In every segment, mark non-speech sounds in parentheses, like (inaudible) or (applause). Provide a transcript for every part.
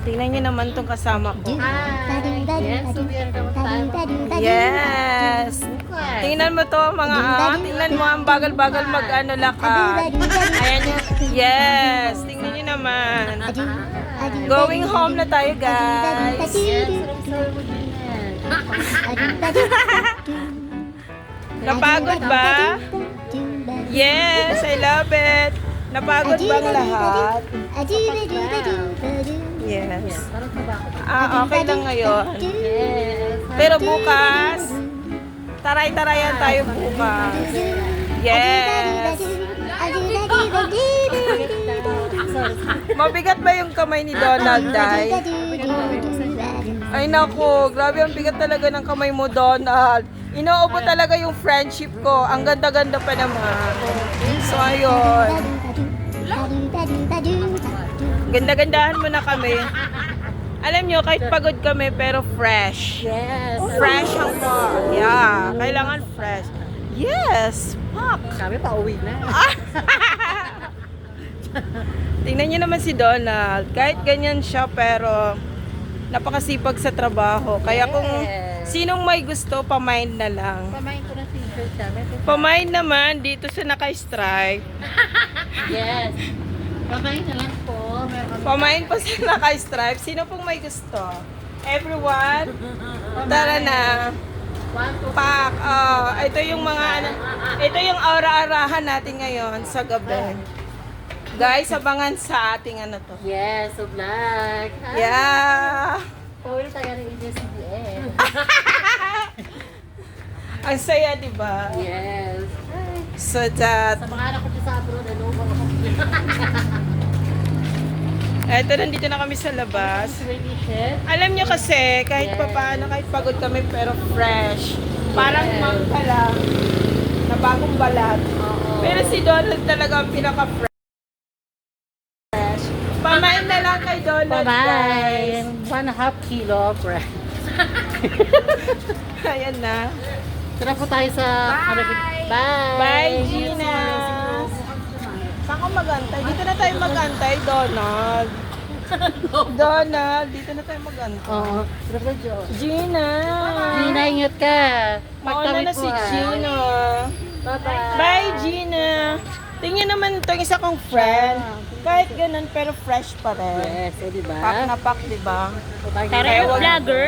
Tingnan niyo naman tong kasama ko. Yes! Tingnan mo to mga ah. Tingnan mo ang bagal-bagal mag ano lakad. Ayan yun. Yes! Tingnan niyo naman. Going home na tayo guys. (laughs) Napagod ba? Yes, I love it. Napagod bang lahat? Yes. Yes, parang tabako. Ah, okay lang ngayon. Yes. Pero bukas, taray-tarayan tayo bukas. Yes. Mabigat ba yung kamay ni Donald, Day? Ay nako, grabe ang bigat talaga ng kamay mo, Donald. Inuubo talaga yung friendship ko. Ang ganda-ganda pa naman. So, ayun. Ganda-gandahan mo na kami. Alam nyo, kahit pagod kami, pero fresh. Yes. Fresh ang car. Yeah, kailangan fresh. Yes, fuck. Kami pa uwi na. (laughs) Tingnan niyo naman si Donald. Kahit ganyan siya, pero napakasipag sa trabaho. Kaya kung Yes. sinong may gusto, pamind na lang. Pamain ko na t-shirt siya. May t- Pamind naman dito sa naka-stripe. (laughs) Yes. Pamain na lang po. Pamind po sa naka-stripe. Sino pong may gusto? Everyone? Tara na. Pak. Oh, ito yung mga ano, ito yung aura-arahan natin ngayon sa gabi. Guys, abangan sa ating ano to. Yes, so black. Hi. Yeah. Oil taga ng ABS-CBN. (laughs) Ang saya, di ba? Yes. Hi. So that, Sa mga anak ko sa abroad, ano ba ako? (laughs) eto nandito na kami sa labas. Alam nyo kasi, kahit pa paano, kahit pagod kami, pero fresh. Parang mangka lang, na bagong balat. Pero si Donald talaga ang pinaka-fresh. Pamain na lang kay Donald, Bye-bye. guys. One and a half kilo, friend. (laughs) Ayan na. Tara po tayo sa... Bye! Bye! Bye, Gina. Saan ka magantay? Dito na tayo magantay, Donald. (laughs) Donald, dito na tayo magantay. Oo. Jo. Gina. Gina, ingat ka. Mauna na si ah. Gina. Bye-bye. Bye, Gina. Tingnan naman itong isa kong friend. Kahit ganun, pero fresh pa rin. Yes, eh, di ba? Pak na pak, di ba? Tara, Kaya wag- vlogger.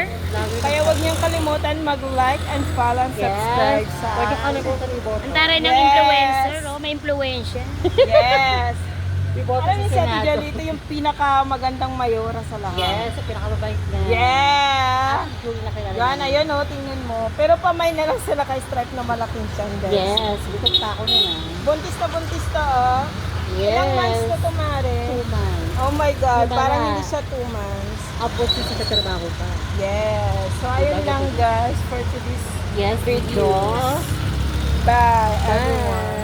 Kaya huwag niyong kalimutan mag-like and follow and subscribe sa Huwag yung kalimutan i-vote. Ang taray ng Yes. influencer, oh, may influensya. Yes. Alam niyo si Ate. Jolito yung pinakamagandang mayora sa lahat. Yes, sa pinakamabait na. Yeah. Yung na kilala. Yan, ayun o, tingnan mo. Pero pamay na lang sila kay Stripe na malaking tiyan, guys. Yes, likod pa ako niya na. Buntis na buntis to, oh. Yes. Ilang months na to, Mare? Two months. Oh my God, Diba parang na? hindi siya two months. Upos yung sa trabaho pa. Yes. So, ayun lang, guys, for today's Yes, video. Bye, Bye. everyone.